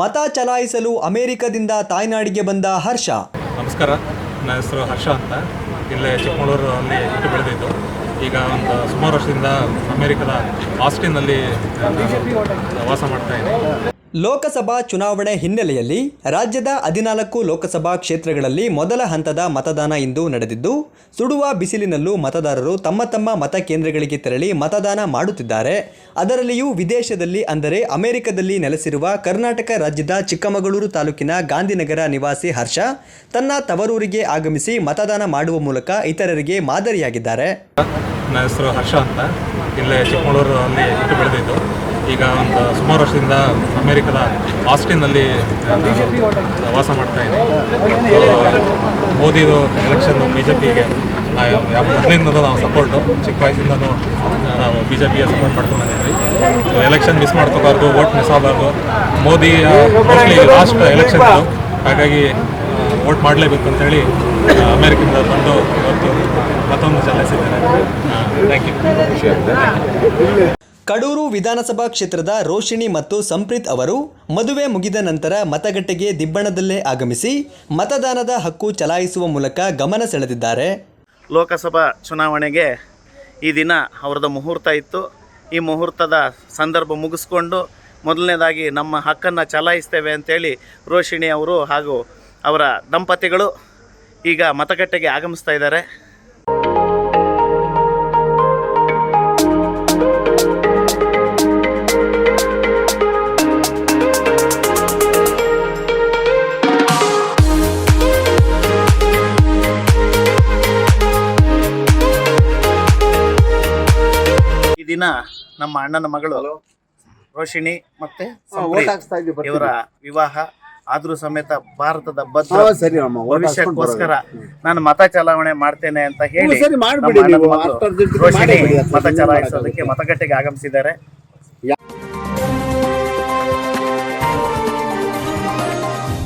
ಮತ ಚಲಾಯಿಸಲು ಅಮೆರಿಕದಿಂದ ತಾಯ್ನಾಡಿಗೆ ಬಂದ ಹರ್ಷ. ನಮಸ್ಕಾರ, ನನ್ನ ಹೆಸರು ಹರ್ಷ ಅಂತ. ಇಲ್ಲೇ ಚಿಕ್ಕಮಗಳೂರು ಅಲ್ಲಿ ಹುಟ್ಟು ಬೆಳೆದಿದ್ದು. ಈಗ ಒಂದು ಸುಮಾರು ವರ್ಷದಿಂದ ಅಮೇರಿಕದ ಆಸ್ಟಿನಲ್ಲಿ ನಾನು ವಾಸ ಮಾಡ್ತಾ ಇದ್ದೀನಿ. ಲೋಕಸಭಾ ಚುನಾವಣೆ ಹಿನ್ನೆಲೆಯಲ್ಲಿ ರಾಜ್ಯದ ಹದಿನಾಲ್ಕು ಲೋಕಸಭಾ ಕ್ಷೇತ್ರಗಳಲ್ಲಿ ಮೊದಲ ಹಂತದ ಮತದಾನ ಇಂದು ನಡೆದಿದ್ದು, ಸುಡುವ ಬಿಸಿಲಿನಲ್ಲೂ ಮತದಾರರು ತಮ್ಮ ತಮ್ಮ ಮತ ಕೇಂದ್ರಗಳಿಗೆ ತೆರಳಿ ಮತದಾನ ಮಾಡುತ್ತಿದ್ದಾರೆ. ಅದರಲ್ಲಿಯೂ ವಿದೇಶದಲ್ಲಿ ಅಂದರೆ ಅಮೆರಿಕದಲ್ಲಿ ನೆಲೆಸಿರುವ ಕರ್ನಾಟಕ ರಾಜ್ಯದ ಚಿಕ್ಕಮಗಳೂರು ತಾಲೂಕಿನ ಗಾಂಧಿನಗರ ನಿವಾಸಿ ಹರ್ಷ, ತನ್ನ ತವರೂರಿಗೆ ಆಗಮಿಸಿ ಮತದಾನ ಮಾಡುವ ಮೂಲಕ ಇತರರಿಗೆ ಮಾದರಿಯಾಗಿದ್ದಾರೆ. ನನ್ನ ಹೆಸರು ಹರ್ಷ ಅಂತ. ಇಲ್ಲೇ ಬೆಳೆದಿದ್ದು. ಈಗ ಒಂದು ಸುಮಾರು ವರ್ಷದಿಂದ ಅಮೇರಿಕದ ಆಸ್ಟಿನಲ್ಲಿ ವಾಸ ಮಾಡ್ತಾ ಇದ್ದೀನಿ ಮೋದಿದು ಎಲೆಕ್ಷನ್ನು ಬಿ ಜೆ ಪಿಗೆ ಮೊದಲಿಂದಲೂ ನಾವು ಸಪೋರ್ಟು ಚಿಕ್ಕ ವಯಸ್ಸಿಂದನೂ ನಾವು ಬಿ ಜೆ ಪಿಗೆ ಸಪೋರ್ಟ್ ಮಾಡ್ಕೊಂಡು ಬಂದಿದ್ವಿ ಎಲೆಕ್ಷನ್ ಮಿಸ್ ಮಾಡ್ಕೋಬಾರ್ದು ವೋಟ್ ಮಿಸ್ ಆಗಬಾರ್ದು. ಮೋದಿ ಮೋಸ್ಟ್ಲಿ ಲಾಸ್ಟ್ ಎಲೆಕ್ಷನ್ ಹಾಗಾಗಿ ವೋಟ್ ಮಾಡಲೇಬೇಕು ಅಂತೇಳಿ ಅಮೇರಿಕದಿಂದ ಬಂದು ಇವತ್ತು ಮತ್ತೊಂದು ಸಲ್ಲಿಸಿದ್ದಾರೆ. ಥ್ಯಾಂಕ್ ಯು ಕಡೂರು ವಿಧಾನಸಭಾ ಕ್ಷೇತ್ರದ ರೋಶಿಣಿ ಮತ್ತು ಸಂಪ್ರೀತ್ ಅವರು ಮದುವೆ ಮುಗಿದ ನಂತರ ಮತಗಟ್ಟೆಗೆ ದಿಬ್ಬಣದಲ್ಲೇ ಆಗಮಿಸಿ ಮತದಾನದ ಹಕ್ಕು ಚಲಾಯಿಸುವ ಮೂಲಕ ಗಮನ ಸೆಳೆದಿದ್ದಾರೆ. ಲೋಕಸಭಾ ಚುನಾವಣೆಗೆ ಈ ದಿನ ಅವರದ ಮುಹೂರ್ತ ಇತ್ತು. ಈ ಮುಹೂರ್ತದ ಸಂದರ್ಭ ಮುಗಿಸ್ಕೊಂಡು ಮೊದಲನೇದಾಗಿ ನಮ್ಮ ಹಕ್ಕನ್ನು ಚಲಾಯಿಸ್ತೇವೆ ಅಂತೇಳಿ ರೋಷಿಣಿ ಅವರು ಹಾಗೂ ಅವರ ದಂಪತಿಗಳು ಈಗ ಮತಗಟ್ಟೆಗೆ ಆಗಮಿಸ್ತಾ ಇದ್ದಾರೆ. ದಿನ ನಮ್ಮ ಅಣ್ಣನ ಮಗಳು ರೋಷಿಣಿ ಮತ್ತೆ ಸಂಪ್ರೀತ್ ಇವರ ವಿವಾಹ ಆದ್ರೂ ಸಮೇತ ಭಾರತದ ಭದ್ರ ಸರಿ ಅಮ್ಮ, vote ಭವಿಷ್ಯಕ್ಕೋಸ್ಕರ ನಾನು ಮತ ಚಲಾವಣೆ ಮಾಡ್ತೇನೆ ಅಂತ ಹೇಳಿ ರೋಶಿಣಿ ಸರಿ, ನಮ್ಮ ಮಾಡ್ಬಿಡಿ ಅಣ್ಣನ ನೀವು. ಮಗಳು ಅಷ್ಟರ ಜೊತೆಗೆ ರೋಷಿಣಿ ಮಾಡಬೇಡಿ, ಮತ ಚಲಾಯಿಸೋದಕ್ಕೆ ಮತಗಟ್ಟೆಗೆ ಆಗಮಿಸಿದ್ದಾರೆ.